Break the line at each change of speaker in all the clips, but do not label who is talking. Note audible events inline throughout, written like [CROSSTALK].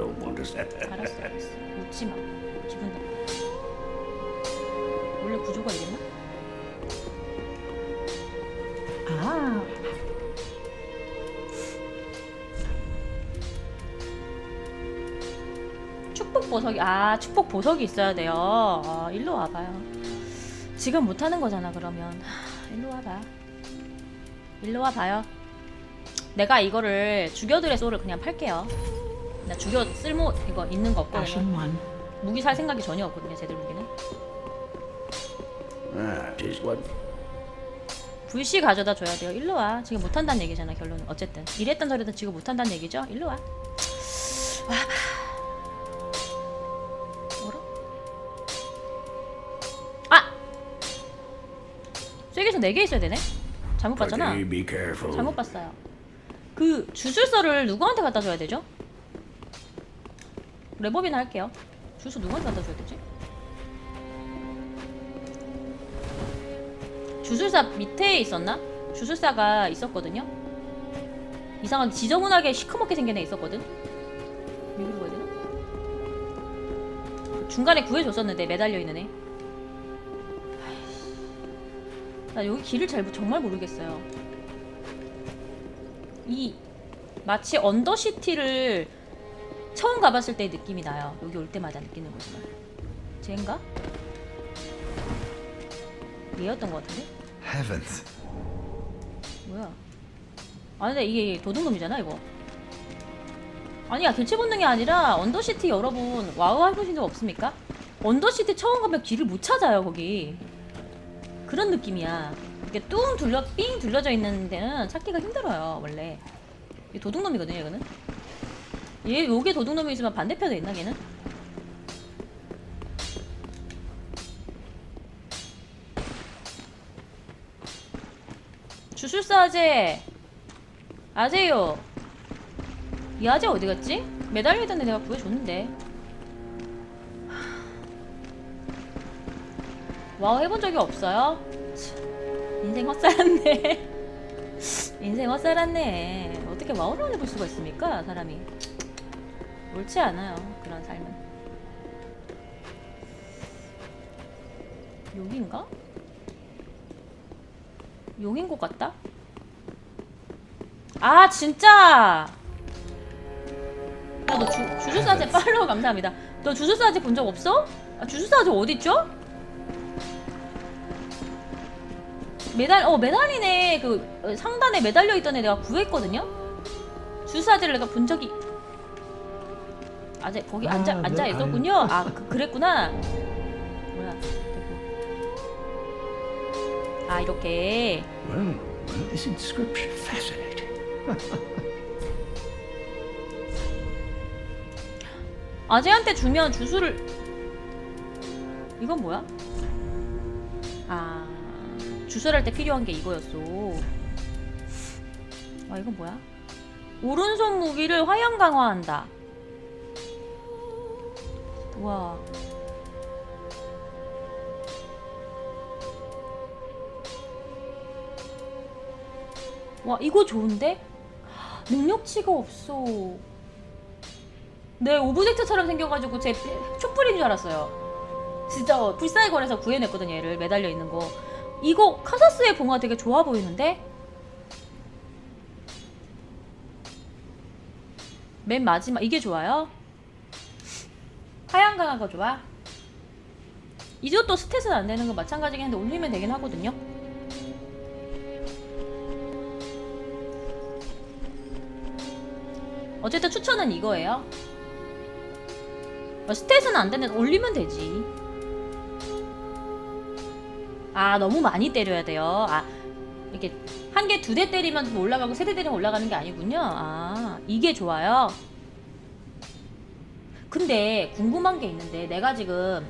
don't want us.
알았어 알았어. 웃지 마. 기분 나빠. 원래 구조가 이랬나? 아. 축복 보석이 아 축복 보석이 있어야 돼요. 아, 일로 와봐요. 지금 못하는 거잖아 그러면. 하, 일로 와봐. 일로 와봐요. 내가 이거를 죽여들의 소를 그냥 팔게요 나 죽여 쓸모 이거 있는 거 없거든요.
one.
무기 살 생각이 전혀 없거든요 제들 무기는.
ah, tis what
불씨 가져다 줘야 돼요. 일로 와. 지금 못한다는 얘기잖아 결론은. 어쨌든. 이랬던 저랬던 지금 못한다는 얘기죠? 일로 와. 와봐. 뭐라? 아! 쐐기에서 4개 있어야 되네? 잘못 봤잖아.
Okay, be careful.
잘못 봤어요. 그 주술서를 누구한테 갖다 줘야 되죠? 레버비나 할게요 주술서 누구한테 갖다 줘야 되지? 주술사 밑에 있었나? 주술사가 있었거든요. 이상하게 지저분하게 시커멓게 생긴 애 있었거든. 여기로 가야 되나? 중간에 구해줬었는데 매달려 있는 애. 나 여기 길을 잘 모- 정말 모르겠어요. 이 마치 언더시티를 처음 가봤을 때의 느낌이 나요. 여기 올 때마다 느끼는 거지만. 쟤인가? 얘였던 것 같은데?
Heavens.
뭐야? 아 근데 이게 도둑놈이잖아 이거. 아니야 개체 본능이 아니라 언더시티 여러분 와우 해보신 적 없습니까? 언더시티 처음 가면 길을 못 찾아요 거기. 그런 느낌이야. 이렇게 뚱 둘러 삥 둘러져 있는 데는 찾기가 힘들어요 원래. 이 도둑놈이거든요 이거는. 얘 요게 도둑놈이지만 반대편에 있나 걔는? 주술사 아재 아재요 이 아재 어디 갔지? 매달려 있던 애 내가 구해줬는데 와우 해본 적이 없어요? 참, 인생 헛살았네 [LAUGHS] 인생 헛살았네 어떻게 와우를 안 해볼 수가 있습니까 사람이 옳지 않아요 그런 삶은 여긴가? 용인 것 같다? 아 진짜! 야너 주술사제 팔로우 감사합니다 너 주술사제 본 적 없어? 아, 주술사제 어딨죠? 메달 어 메달이네 그 어, 상단에 매달려 있던 애 내가 구했거든요 주술사제를 내가 본 적이 아재 거기
아,
앉아
네,
앉아. 있었군요 아 그, 그랬구나 뭐야. 아 이렇게
Well, well, this inscription fascinating.
아재한테 주면 주술을 이건 뭐야? 아 주술할 때 필요한 게 이거였어. 아 이건 뭐야? 오른손 무기를 화염 강화한다. 와. 와 이거 좋은데? 능력치가 없어. 네, 오브젝트처럼 생겨가지고 제 촛불인 줄 알았어요. 진짜 어, 불사의 거에서 구해냈거든 얘를 매달려 있는 거. 이거 카사스의 봉화 되게 좋아 보이는데? 맨 마지막 이게 좋아요? 하얀 강화가 좋아? 이것도 스탯은 안 되는 건 마찬가지긴 한데 올리면 되긴 하거든요. 어쨌든 추천은 이거예요. 어, 스탯은 안 되는데 올리면 되지. 아 너무 많이 때려야 돼요. 아 이렇게 한 개 두 대 때리면 올라가고 세 대 때리면 올라가는 게 아니군요. 아 이게 좋아요. 근데 궁금한 게 있는데 내가 지금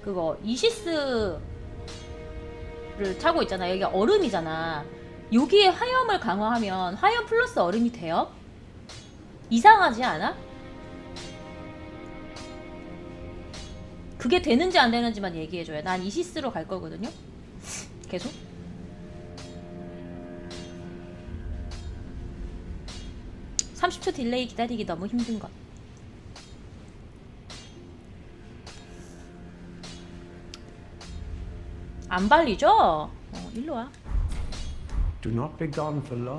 그거 이시스를 차고 있잖아. 여기 얼음이잖아. 여기에 화염을 강화하면 화염 플러스 얼음이 돼요? 이상하지 않아? 그게 되는지 안 되는지만 얘기해줘요. 난 이시스로 갈 거거든요. 계속. (30초) 딜레이 기다리기 너무 힘든 것 안 발리죠? 어, 일로 와.
Do not be gone for long.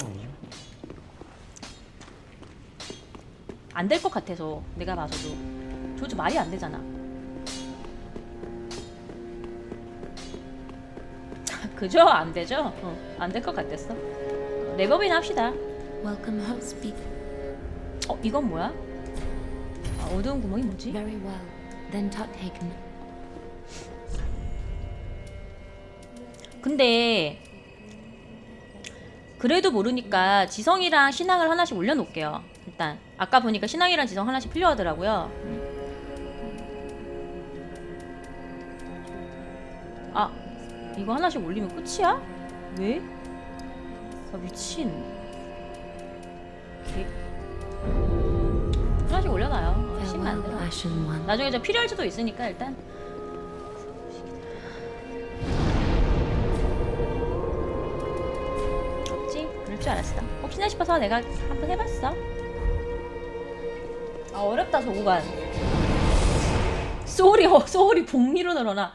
안 될 것 같아서 내가 봐서도 조지 말이 안 되잖아. [LAUGHS] 그죠? 안 되죠? 어, 안될 것 같았어. 레버빈 합시다.
Welcome home, speak
어, 이건 뭐야? 아, 어두운 구멍이 뭐지?
very well. Then Tot
근데 그래도 모르니까 지성이랑 신앙을 하나씩 올려놓을게요. 일단 아까 보니까 신앙이랑 지성 하나씩 필요하더라고요. 음. 아 이거 하나씩 올리면 끝이야? 왜? 아 미친. 개... 하나씩 올려놔요. 어,
One.
나중에 저 필요할 수도 있으니까 일단 줄 알았어. 혹시나 싶어서 내가 한번 해봤어. 아 어렵다 저 구간. 소울이 어, 소울이 복리로 늘어나.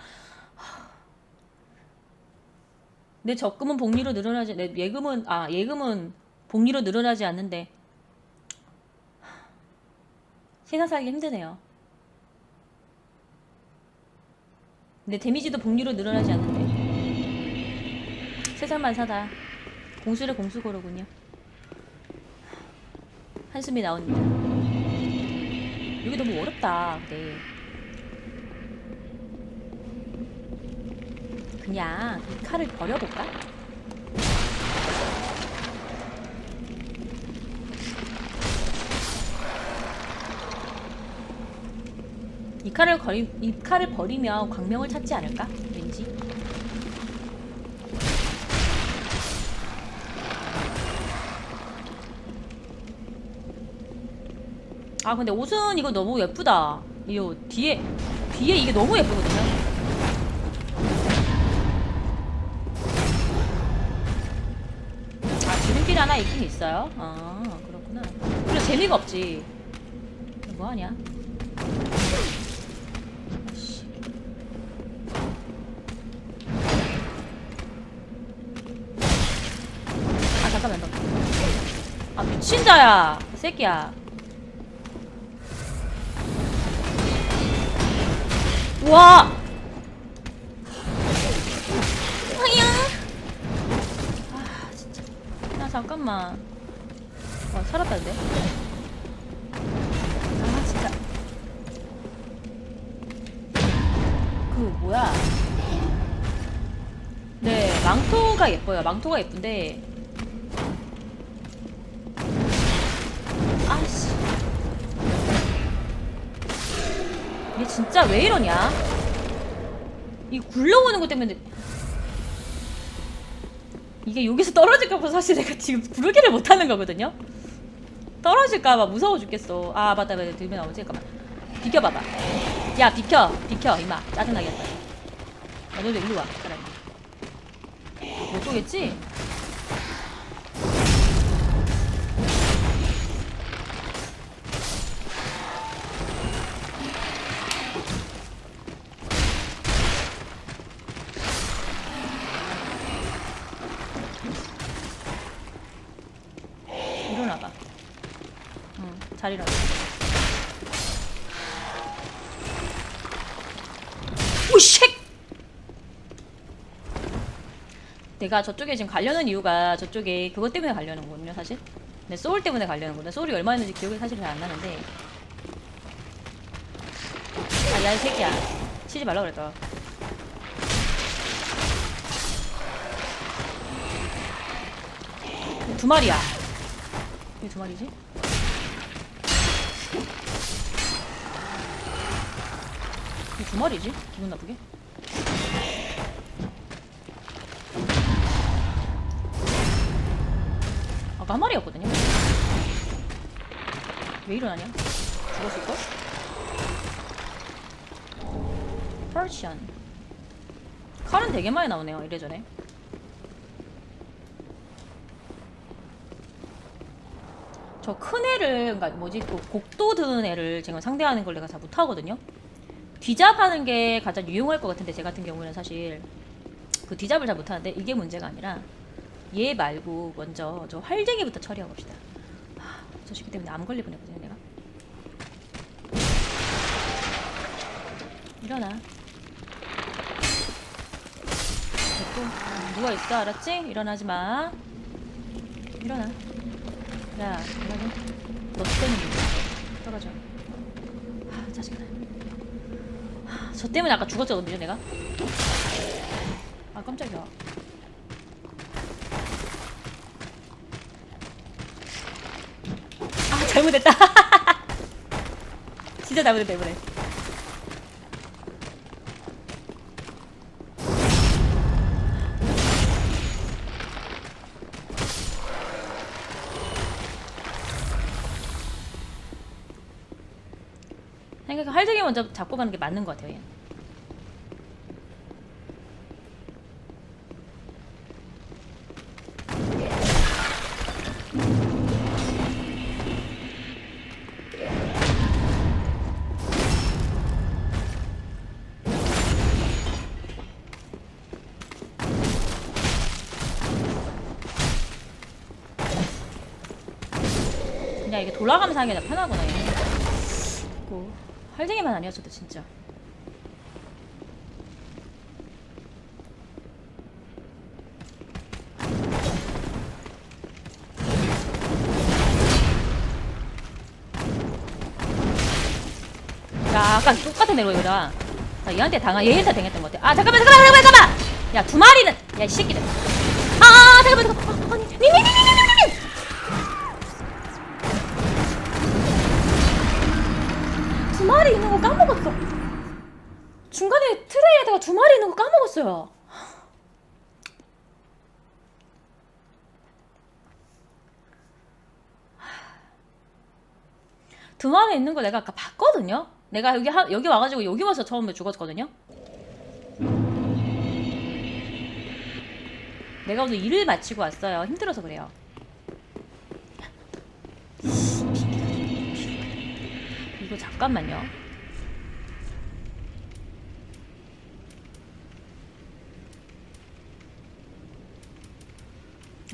내 적금은 복리로 늘어나지 내 예금은 아 예금은 복리로 늘어나지 않는데. 세상 살기 힘드네요. 내 데미지도 복리로 늘어나지 않는데. 세상만 사다 공수를 공수고로군요 한숨이 나옵니다 여기 너무 어렵다 근데 그냥 이 칼을 버려볼까? 이 칼을 거리, 이 칼을 버리면 광명을 찾지 않을까? 왠지. 아 근데 옷은 이거 너무 예쁘다. 이거 뒤에 뒤에 이게 너무 예쁘거든요. 아 지름길 하나 있긴 있어요. 아 그렇구나. 그래 재미가 없지. 뭐 하냐? 아 잠깐만 너. 아 미친 자야 이 새끼야 와. 아야. 아 진짜. 야 잠깐만. 와 살았다는데? 아 진짜. 그 뭐야? 네 망토가 예뻐요. 망토가 예쁜데 진짜 왜 이러냐? 이 굴러오는 것 때문에 이게 여기서 떨어질까봐 사실 내가 지금 부르기를 못하는 거거든요. 떨어질까봐 무서워 죽겠어. 아 맞다 맞다 들면 나오지 잠깐만. 비켜봐봐. 야 비켜 비켜 이마 짜증나겠다. 야 너도 일로 와 차라리. 못 보겠지? 내가 저쪽에 지금 가려는 이유가 저쪽에 그것 때문에 가려는 거거든요, 사실. 내 소울 때문에 가려는 거거든. 소울이 얼마 있는지 기억이 사실 잘 안 나는데. 아, 야, 이 새끼야. 치지 말라 그랬다. 두 마리야. 왜두 마리지? 왜두 마리지? 기분 나쁘게? 마리였거든요? 왜 일어나냐? 죽었을걸? 퍼시안 칼은 되게 많이 나오네요 이래저래 저 큰 애를 그러니까 뭐지 그 곡도 드는 애를 제가 상대하는 걸 내가 잘 못하거든요. 뒤잡하는 게 가장 유용할 것 같은데 제 같은 경우는 사실 그 뒤잡을 잘 못하는데 이게 문제가 아니라 얘 말고 먼저 저 활쟁이부터 처리하고 봅시다. 하, 저 새끼 때문에 암 걸릴 뻔했거든요 내가. 일어나. 됐고 누가 있어 알았지? 일어나지 마. 일어나. 야, 일어나. 너 때문에 떨어져. 아, 짜증나. 하, 저 때문에 아까 죽었거든요 내가. 아 깜짝이야. 잘못했다. [LAUGHS] 진짜 잘못했다 이번에. 생각해 활쟁이 먼저 잡고 가는 게 맞는 것 같아요. 얘. 그 이게 돌아가면서 하는 게더 편하구나 얘. 고 활쟁이만 아니었어도 진짜. 야, 아까 똑같은 애로 이거다. 나 얘한테 당한, 얘한테 당했던 것 같아. 아, 잠깐만, 잠깐만, 잠깐만, 잠깐만! 야, 두 마리는, 야, 이 새끼들. 아, 아, 잠깐만, 잠깐만. 두 마리 있는 거 내가 아까 봤거든요. 내가 여기 하, 여기 와가지고 여기 와서 처음에 죽었거든요. 내가 오늘 일을 마치고 왔어요. 힘들어서 그래요. 이거 잠깐만요.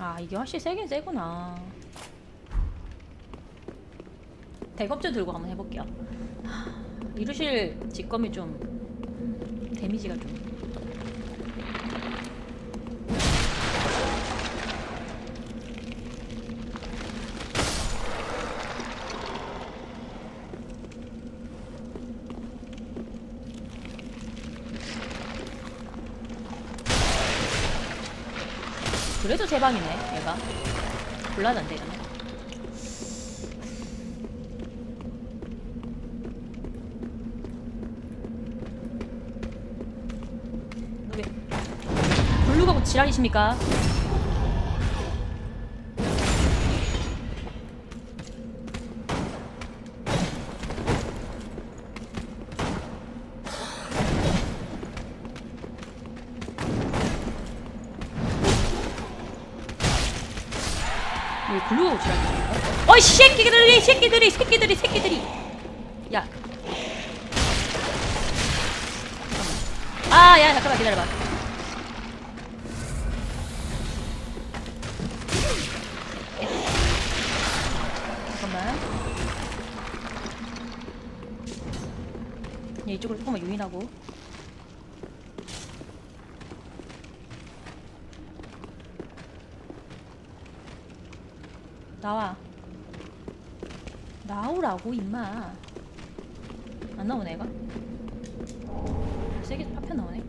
아 이게 확실히 세긴 세구나. 대검주 들고 한번 해볼게요. 하, 이루실 직검이 좀 데미지가 좀. 그래도 제 방이네 얘가. 곤란한데 이러면. 왜 블루가고 지랄이십니까? 새끼들이 새끼들이 새끼들이 야 아, 야, 잠깐만 기다려봐. 잠깐만. 얘 이쪽으로 조금만 유인하고. 나와. 나오라고, 임마. 안 나오네, 얘가? 세계에서 파편 나오네.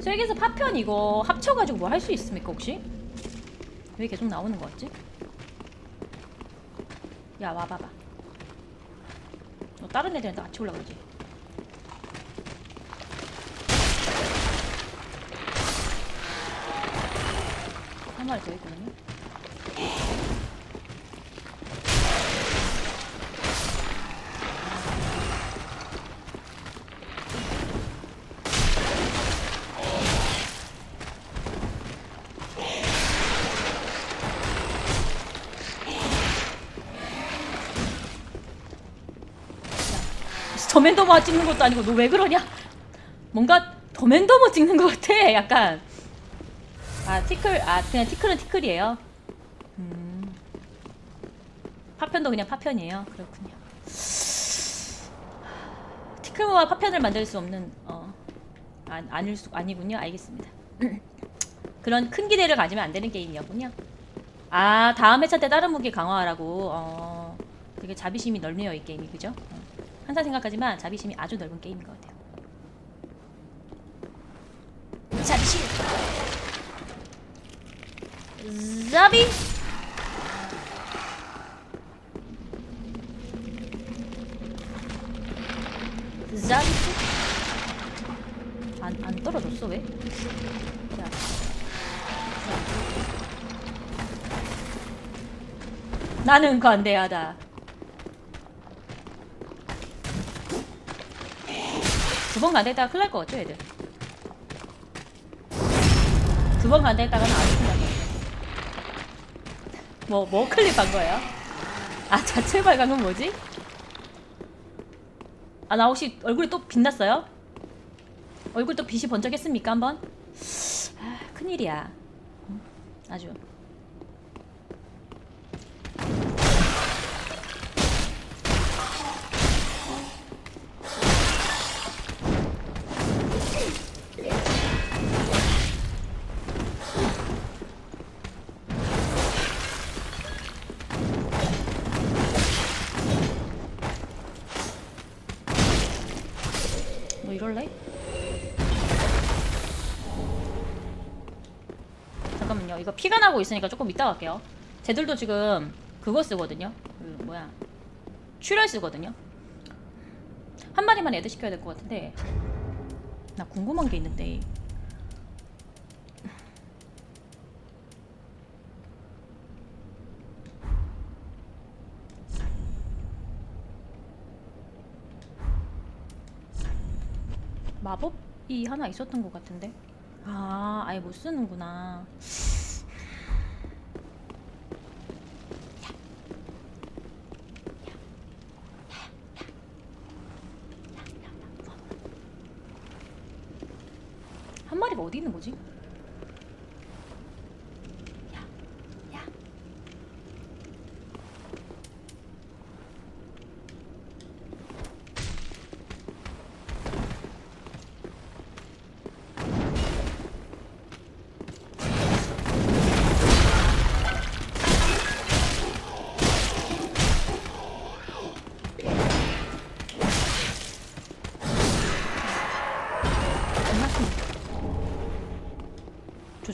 세계에서 파편 이거 합쳐가지고 뭐 할 수 있습니까 혹시? 왜 계속 나오는 거 같지? 야 와봐봐. 너 다른 애들한테 같이 올라가지. 한 마리 더 있거든요. 더맨더머 찍는 것도 아니고 너 왜 그러냐? 뭔가 더맨더머 찍는 것 같아. 약간 아 티클 아 그냥 티클은 티클이에요. 음. 파편도 그냥 파편이에요. 그렇군요. 티클모와 파편을 만들 수 없는 어 아, 아닐 수 아니군요. 알겠습니다. [CLEARS THROAT] 그런 큰 기대를 가지면 안 되는 게임이었군요. 아 다음 회차 때 다른 무기 강화하라고 어 되게 자비심이 넓네요 이 게임이 그죠? 어. 항상 생각하지만 자비심이 아주 넓은 게임인 것 같아요. 자비심. 자비. 자비스. 안, 안 떨어졌어 왜? 자. 나는 관대하다. 두번 간다했다가 큰일 날 것 같죠, 애들? 두 번 간다했다가는 아주 큰일. 뭐, 뭐 클릭한 거예요? 아, 자체 발광은 뭐지? 아, 나 혹시 얼굴이 또 빛났어요? 얼굴 또 빛이 번쩍했습니까, 한번? 아, 큰일이야. 음, 아주. 이거 피가 나고 있으니까 조금 이따 갈게요. 쟤들도 지금 그거 쓰거든요. 그 뭐야? 출혈 쓰거든요. 한 마리만 애드 시켜야 될 것 같은데. 나 궁금한 게 있는데. 마법이 하나 있었던 것 같은데. 아, 아예 못 쓰는구나. 한 마리가 어디 있는 거지? 야, 야.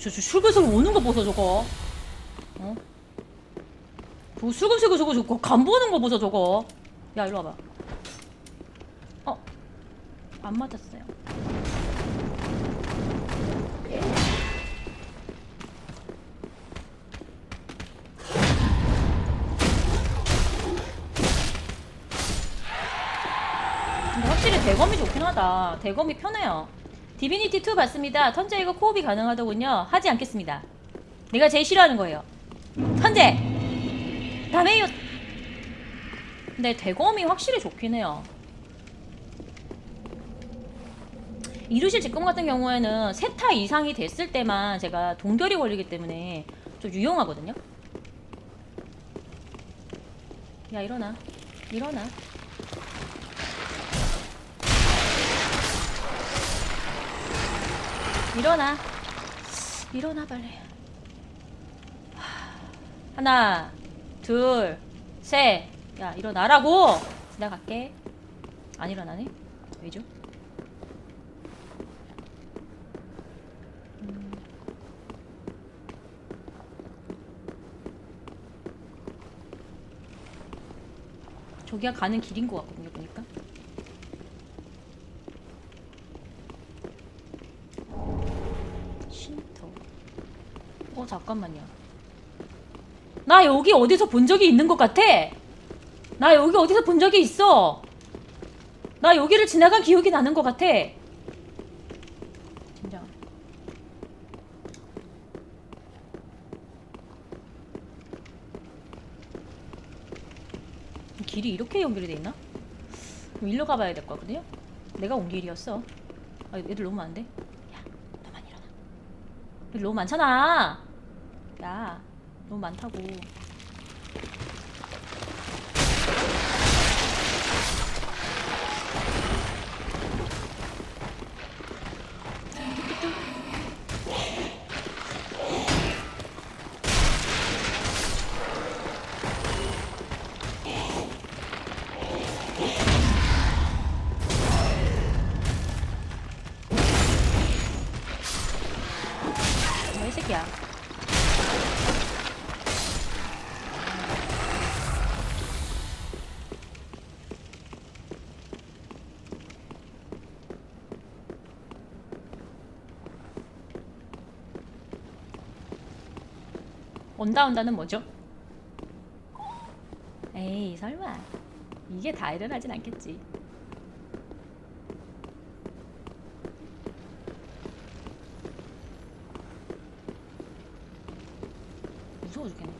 저, 저, 저, 슬글슬글 오는 거 보소, 저거. 어? 저거 슬글슬글 저거, 저거, 간 보는 거 보소, 저거. 야, 이리 와봐. 어? 안 맞았어요. 근데 확실히 대검이 좋긴 하다. 대검이 편해요. 디비니티 2 봤습니다. 턴제 이거 코업이 가능하더군요. 하지 않겠습니다. 내가 제일 싫어하는 거예요. 턴제! 다메요! 근데 대검이 확실히 좋긴 해요. 이루실 직검 같은 경우에는 세타 이상이 됐을 때만 제가 동결이 걸리기 때문에 좀 유용하거든요. 야 일어나. 일어나. 일어나. 일어나 빨리. 하, 하나, 둘, 셋. 야 일어나라고. 지나갈게. 안 일어나네? 왜죠? 음. 저기가 가는 길인 것 같거든요 보니까. 쉼터. 어 잠깐만요. 나 여기 어디서 본 적이 있는 것 같아. 나 여기 어디서 본 적이 있어. 나 여기를 지나간 기억이 나는 것 같아. 진짜. 길이 이렇게 연결이 돼 있나? 그럼 일로 가봐야 될 거거든요. 내가 온 길이었어. 아, 애들 너무 많은데. 야, 너만 일어나. 여기 너무 많잖아. 야, 너무 많다고. 온다 온다는 뭐죠? 에이 설마 이게 다 일어나진 않겠지. 무서워 죽겠네.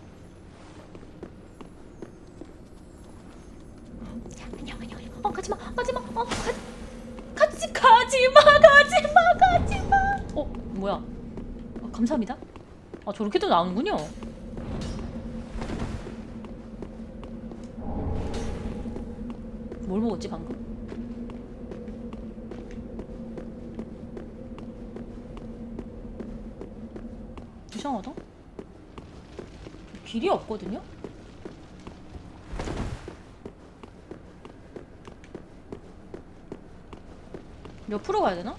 감사합니다. 아 저렇게도 나오는군요. 뭘 먹었지 방금? 이상하다. 길이 없거든요? 옆으로 가야 되나?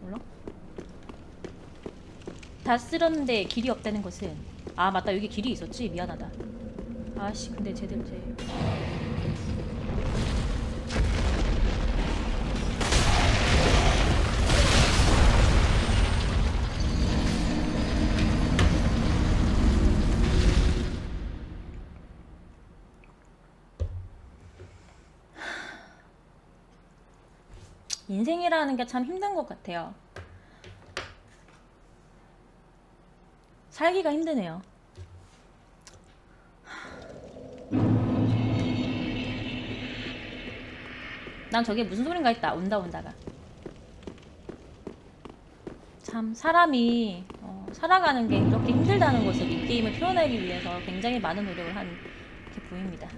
몰라? 다 쓸었는데 길이 없다는 것은 아 맞다 여기 길이 있었지 미안하다 아씨 근데 제대로 제 인생이라는 게 참 힘든 것 같아요. 살기가 힘드네요. 난 저게 무슨 소린가 했다. 온다 온다가. 참 사람이 어, 살아가는 게 이렇게 힘들다는 것을 이 게임을 표현하기 위해서 굉장히 많은 노력을 한 게 보입니다.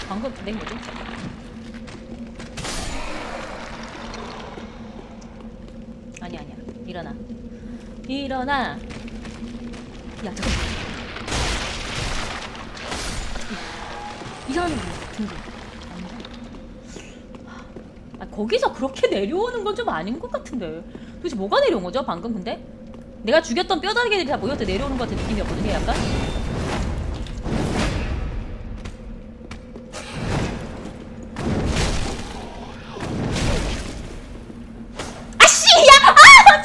잠깐만. 방금 낸 뭐지? 아니 아니야 일어나 일어나 야 잠깐만 이 사람이 등등? 아 거기서 그렇게 내려오는 건 좀 아닌 것 같은데 도대체 뭐가 내려온 거죠 방금 근데? 내가 죽였던 뼈다귀들이 다 모여서 내려오는 것 같은 느낌이었거든요 약간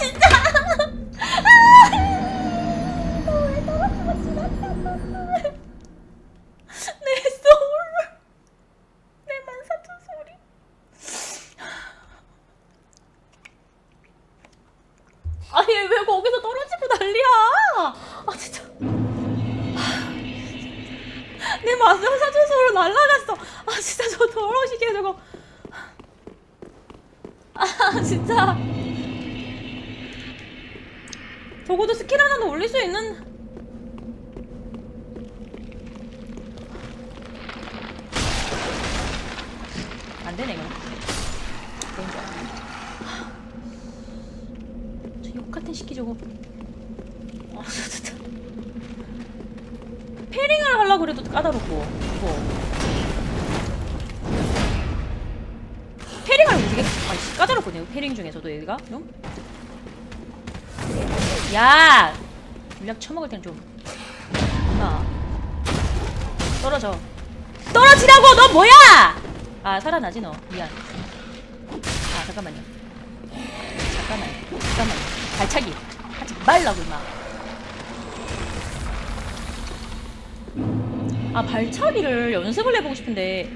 야! 아이씨, 까다롭거든요 패링 중에서도 얘가. 좀 야! 물약 처먹을 때는 좀. 엄마 떨어져. 떨어지라고! 너 뭐야! 아 살아나지 너. 미안. 아 잠깐만요. 잠깐만요 잠깐만요 발차기. 하지 말라고 임마. 아 발차기를 연습을 해보고 싶은데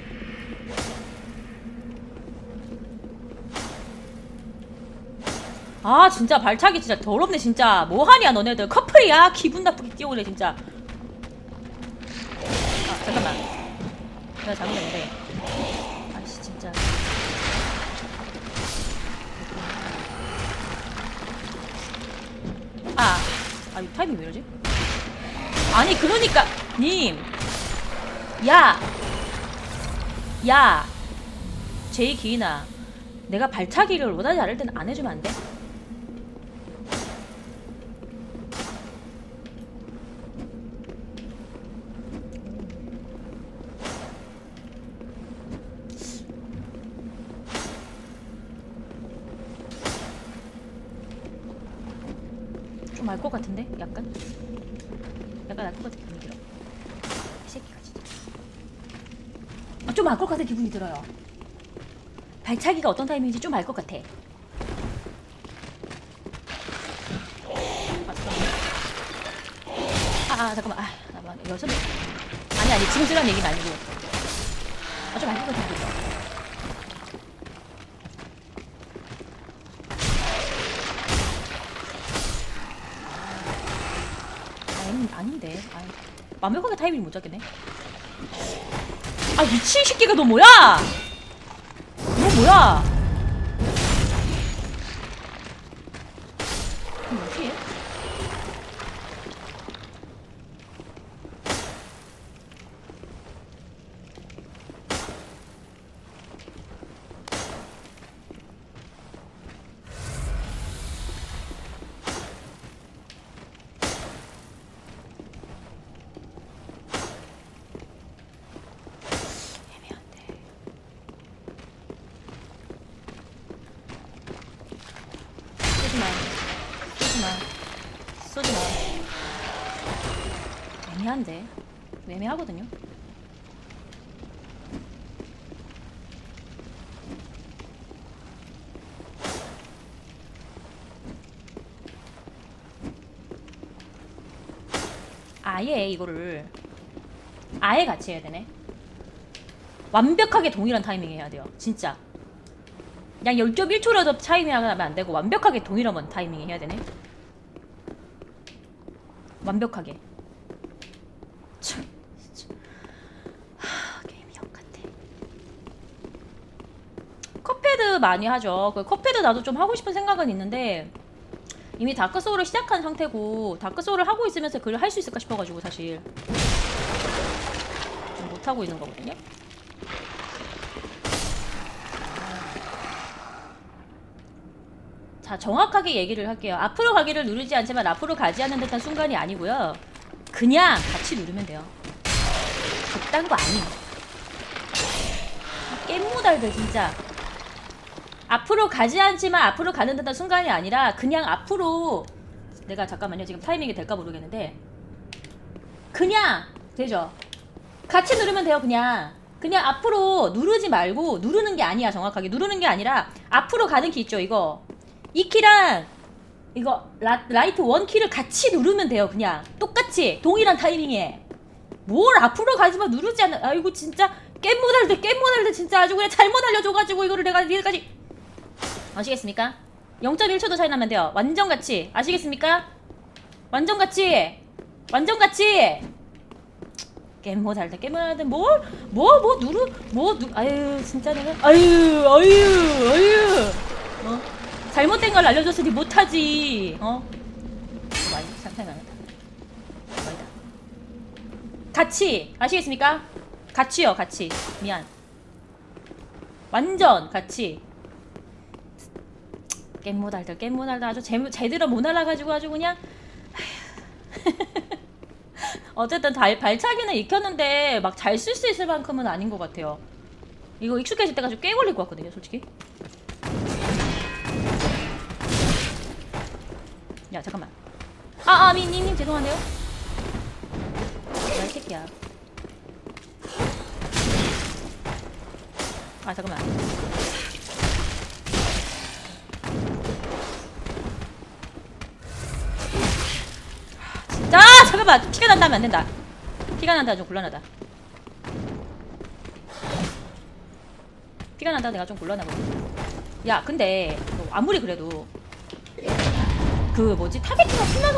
아 진짜 발차기 진짜 더럽네 진짜 뭐하냐 너네들 커플이야 기분 나쁘게 뛰어오네 진짜 아 잠깐만 내가 잘못했는데 아씨 진짜 아, 아, 이 타이밍 왜 이러지? 아니, 그러니까, 님. 야! 야! 제이 기인아. 내가 발차기를 원하지 않을 때는 안 해주면 안 돼? 기분이 들어요. 발차기가 어떤 타이밍인지 좀 알 것 같아. 아, 잠깐만. 아, 아, 잠깐만. 아, 잠깐만. 여기서 아니, 아니, 진실한 얘기는 아니고. 아, 좀 알 것 같은 기분이 들어. 아니, 아닌데. 아, 완벽하게 타이밍 못 잡겠네. 아 미친 새끼가 너 뭐야? 너 뭐야? 아예 이거를 아예 같이 해야 되네. 완벽하게 동일한 타이밍 해야 돼요. 진짜. 그냥 0.1초라도 차이밍 하면 안 되고 완벽하게 동일한 타이밍 해야 되네. 완벽하게. 컵패드 많이 하죠. 그 컵패드 나도 좀 하고 싶은 생각은 있는데 이미 다크 소울을 시작한 상태고 다크 소울을 하고 있으면서 그걸 할 수 있을까 싶어가지고 사실 좀 못하고 있는 거거든요. 자, 정확하게 얘기를 할게요. 앞으로 가기를 누르지 않지만 앞으로 가지 않는 듯한 순간이 아니고요. 그냥 같이 누르면 돼요. 그딴 거 아니에요. 깻모달들 진짜. 앞으로 가지 않지만 앞으로 가는 듯한 순간이 아니라 그냥 앞으로 내가 잠깐만요. 지금 타이밍이 될까 모르겠는데 그냥 되죠. 같이 누르면 돼요. 그냥 그냥 앞으로 누르지 말고 누르는 게 아니야. 정확하게 누르는 게 아니라 앞으로 가는 키 있죠. 이거 이 키랑 이거 라, 라이트 원 키를 같이 누르면 돼요. 그냥 똑같이 동일한 타이밍에 뭘 앞으로 가지만 누르지 않는 아이고 진짜 깻모달들 깻모달들 진짜 아주 그냥 잘못 알려줘가지고 이거를 내가 니까지 아시겠습니까? 0.1초도 차이 나면 돼요. 완전 같이. 아시겠습니까? 완전 같이. 완전 같이. 깻모 달다 깻모 달다 뭘뭐? 뭐? 누르? 뭐? 누? 아유 진짜 내가 아유 아유 아유. 어? 잘못된 걸 알려줬으니 못하지. 어? 많이 상태 나다 많이다. 같이. 아시겠습니까? 같이요 같이. 미안. 완전 같이 깻모달들 깻모달들 아주 제, 제대로 못 날아가지고 아주 그냥. [LAUGHS] 어쨌든 달, 발차기는 익혔는데 막 잘 쓸 수 있을 만큼은 아닌 것 같아요. 이거 익숙해질 때까지 꽤 걸릴 것 같거든요 솔직히. 야 잠깐만. 아아 미니님 죄송한데요. 야이 새끼야. 아 잠깐만 자 잠깐만 피가 난다 면 안 된다. 피가 난다 좀 곤란하다. 피가 난다 내가 좀 곤란하거든 야 근데 너 아무리 그래도 그 뭐지? 타겟팅을 풀면서